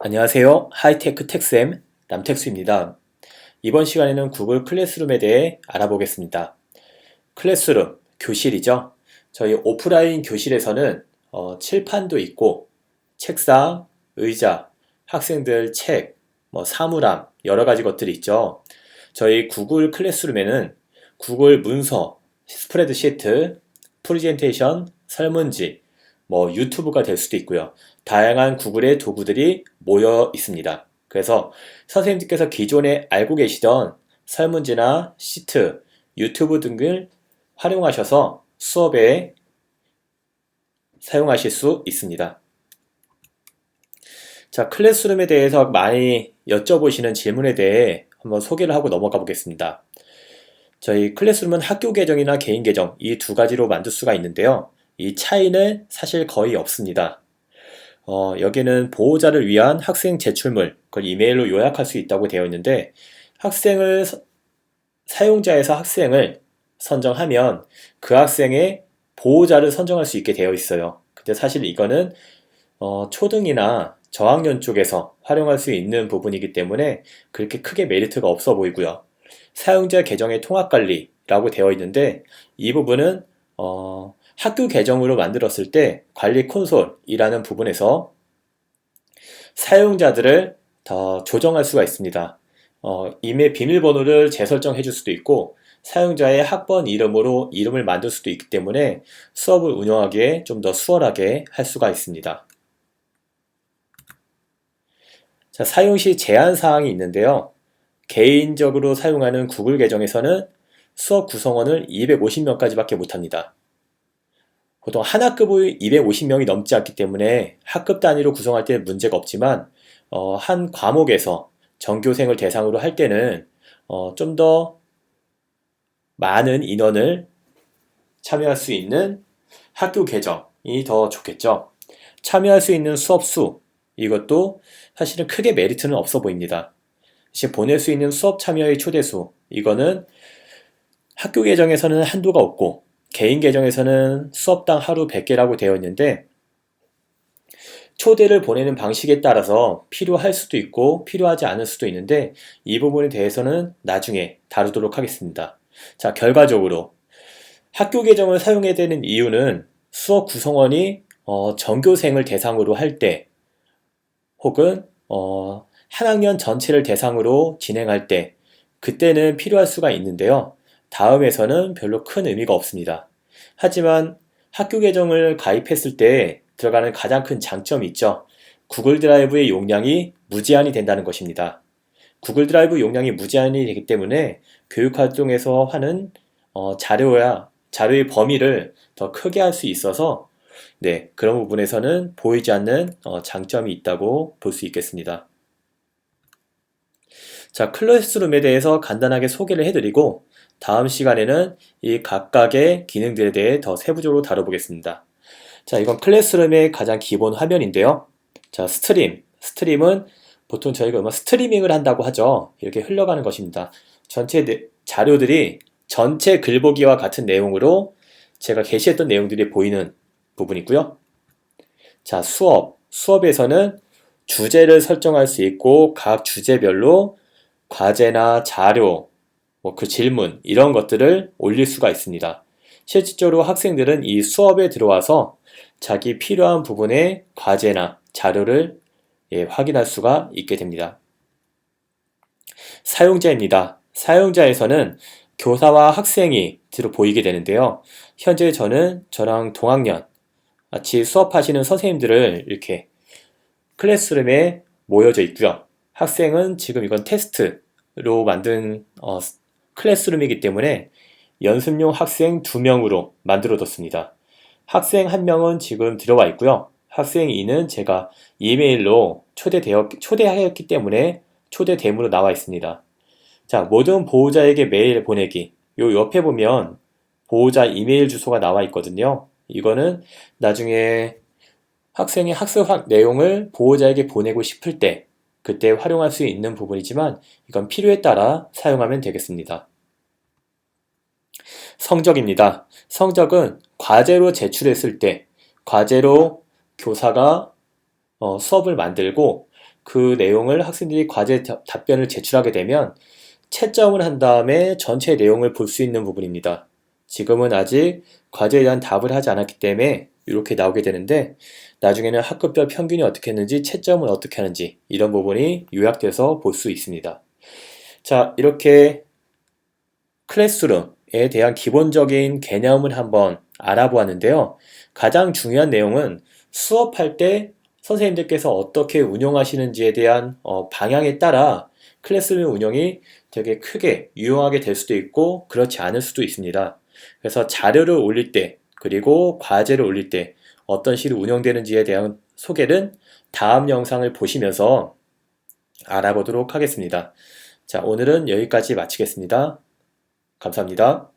안녕하세요. 하이테크 텍쌤 남택수입니다. 이번 시간에는 구글 클래스룸에 대해 알아보겠습니다. 클래스룸, 교실이죠. 저희 오프라인 교실에서는 어, 칠판도 있고 책상, 의자, 학생들 책, 뭐 사물함 여러 가지 것들이 있죠. 저희 구글 클래스룸에는 구글 문서, 스프레드시트, 프레젠테이션, 설문지, 뭐 유튜브가 될 수도 있고요. 다양한 구글의 도구들이 모여 있습니다. 그래서 선생님들께서 기존에 알고 계시던 설문지나 시트, 유튜브 등을 활용하셔서 수업에 사용하실 수 있습니다. 자, 클래스룸에 대해서 많이 여쭤보시는 질문에 대해 한번 소개를 하고 넘어가 보겠습니다. 저희 클래스룸은 학교 계정이나 개인 계정 이 두 가지로 만들 수가 있는데요. 이 차이는 사실 거의 없습니다. 어, 여기는 보호자를 위한 학생 제출물, 그걸 이메일로 요약할 수 있다고 되어 있는데 학생을 사용자에서 학생을 선정하면 그 학생의 보호자를 선정할 수 있게 되어 있어요. 근데 사실 이거는 어, 초등이나 저학년 쪽에서 활용할 수 있는 부분이기 때문에 그렇게 크게 메리트가 없어 보이고요. 사용자 계정의 통합 관리라고 되어 있는데 이 부분은 어, 학교 계정으로 만들었을 때 관리 콘솔이라는 부분에서 사용자들을 더 조정할 수가 있습니다. 어, 이메일 비밀번호를 재설정해 줄 수도 있고 사용자의 학번 이름으로 이름을 만들 수도 있기 때문에 수업을 운영하기에 좀 더 수월하게 할 수가 있습니다. 자, 사용 시 제한 사항이 있는데요. 개인적으로 사용하는 구글 계정에서는 수업 구성원을 250명까지밖에 못합니다. 보통 한 학급의 250명이 넘지 않기 때문에 학급 단위로 구성할 때는 문제가 없지만 어, 한 과목에서 전교생을 대상으로 할 때는 어, 좀 더 많은 인원을 참여할 수 있는 학교 계정이 더 좋겠죠. 참여할 수 있는 수업 수 이것도 사실은 크게 메리트는 없어 보입니다. 이제 보낼 수 있는 수업 참여의 초대수 이거는 학교 계정에서는 한도가 없고 개인 계정에서는 수업당 하루 100개라고 되어 있는데 초대를 보내는 방식에 따라서 필요할 수도 있고 필요하지 않을 수도 있는데 이 부분에 대해서는 나중에 다루도록 하겠습니다. 자, 결과적으로 학교 계정을 사용해야 되는 이유는 수업 구성원이 어, 전교생을 대상으로 할 때 혹은 어, 한 학년 전체를 대상으로 진행할 때 그때는 필요할 수가 있는데요. 다음에서는 별로 큰 의미가 없습니다. 하지만 학교 계정을 가입했을 때 들어가는 가장 큰 장점이 있죠. 구글 드라이브의 용량이 무제한이 된다는 것입니다. 구글 드라이브 용량이 무제한이 되기 때문에 교육 활동에서 하는 어, 자료야 자료의 범위를 더 크게 할 수 있어서 네 그런 부분에서는 보이지 않는 어, 장점이 있다고 볼 수 있겠습니다. 자 클래스룸에 대해서 간단하게 소개를 해드리고 다음 시간에는 이 각각의 기능들에 대해 더 세부적으로 다뤄보겠습니다. 자, 이건 클래스룸의 가장 기본 화면인데요. 자, 스트림. 스트림은 보통 저희가 뭐 스트리밍을 한다고 하죠. 이렇게 흘러가는 것입니다. 전체 자료들이 전체 글보기와 같은 내용으로 제가 게시했던 내용들이 보이는 부분이고요. 자, 수업. 수업에서는 주제를 설정할 수 있고 각 주제별로 과제나 자료, 뭐 그 질문 이런 것들을 올릴 수가 있습니다. 실질적으로 학생들은 이 수업에 들어와서 자기 필요한 부분의 과제나 자료를 예, 확인할 수가 있게 됩니다. 사용자입니다. 사용자에서는 교사와 학생이 들어 보이게 되는데요. 현재 저는 저랑 동학년 같이 수업하시는 선생님들을 이렇게 클래스룸에 모여져 있고요. 학생은 지금 이건 테스트로 만든 어, 클래스룸이기 때문에 연습용 학생 2명으로 만들어뒀습니다. 학생 1명은 지금 들어와 있고요. 학생 2는 제가 이메일로 초대되었, 초대하였기 때문에 초대 대문으로 나와 있습니다. 자, 모든 보호자에게 메일 보내기. 요 옆에 보면 보호자 이메일 주소가 나와 있거든요. 이거는 나중에 학생의 학습 내용을 보호자에게 보내고 싶을 때 그때 활용할 수 있는 부분이지만 이건 필요에 따라 사용하면 되겠습니다. 성적입니다. 성적은 과제로 제출했을 때 과제로 교사가 어, 수업을 만들고 그 내용을 학생들이 과제 다- 답변을 제출하게 되면 채점을 한 다음에 전체 내용을 볼 수 있는 부분입니다. 지금은 아직 과제에 대한 답을 하지 않았기 때문에 이렇게 나오게 되는데 나중에는 학급별 평균이 어떻게 했는지 채점은 어떻게 하는지 이런 부분이 요약돼서 볼 수 있습니다. 자, 이렇게 클래스룸에 대한 기본적인 개념을 한번 알아보았는데요. 가장 중요한 내용은 수업할 때 선생님들께서 어떻게 운영하시는지에 대한 어, 방향에 따라 클래스룸 운영이 되게 크게 유용하게 될 수도 있고 그렇지 않을 수도 있습니다. 그래서 자료를 올릴 때 그리고 과제를 올릴 때 어떤 식으로 운영되는지에 대한 소개는 다음 영상을 보시면서 알아보도록 하겠습니다. 자, 오늘은 여기까지 마치겠습니다. 감사합니다.